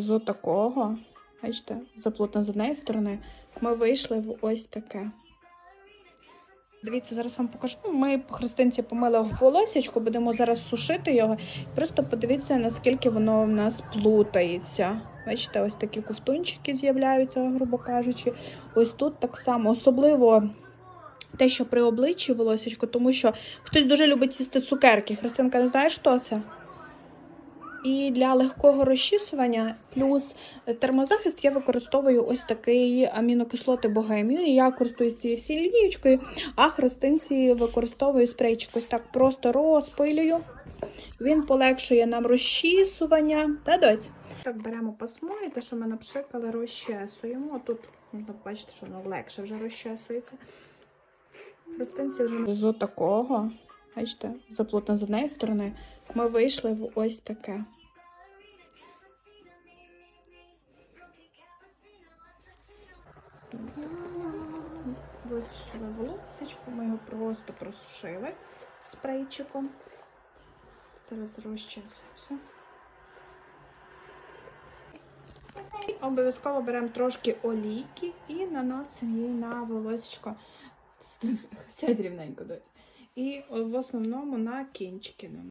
З такого, бачите, заплутано з однієї сторони, ми вийшли в ось таке. Дивіться, зараз вам покажу. Ми по христинці помили волосячку, будемо зараз сушити його. Просто подивіться, наскільки воно в нас плутається. Бачите, ось такі ковтунчики з'являються, грубо кажучи. Ось тут так само, особливо те, що при обличчі волосечко, тому що хтось дуже любить їсти цукерки. Христинка, не знаєш, що це? І для легкого розчісування плюс термозахист я використовую ось такий амінокислоти богемію. Я користуюсь цією всією лінієчкою, а христинці використовую спрейчик. Ось так просто розпилюю. Він полегшує нам розчісування. Та доць. Так, беремо пасмо і те, що ми напшикали, розчесуємо. Тут можна побачити, що воно легше вже розчесується. Христинці вже з такого, бачите, заплутано з однієї сторони, ми вийшли в ось таке. Висушили волосечко, ми його просто просушили спрейчиком. Зараз розчесуємося. Обов'язково беремо трошки олійки і наносимо її на волосечко. Сядь рівненько, дось. І в основному на кінчики.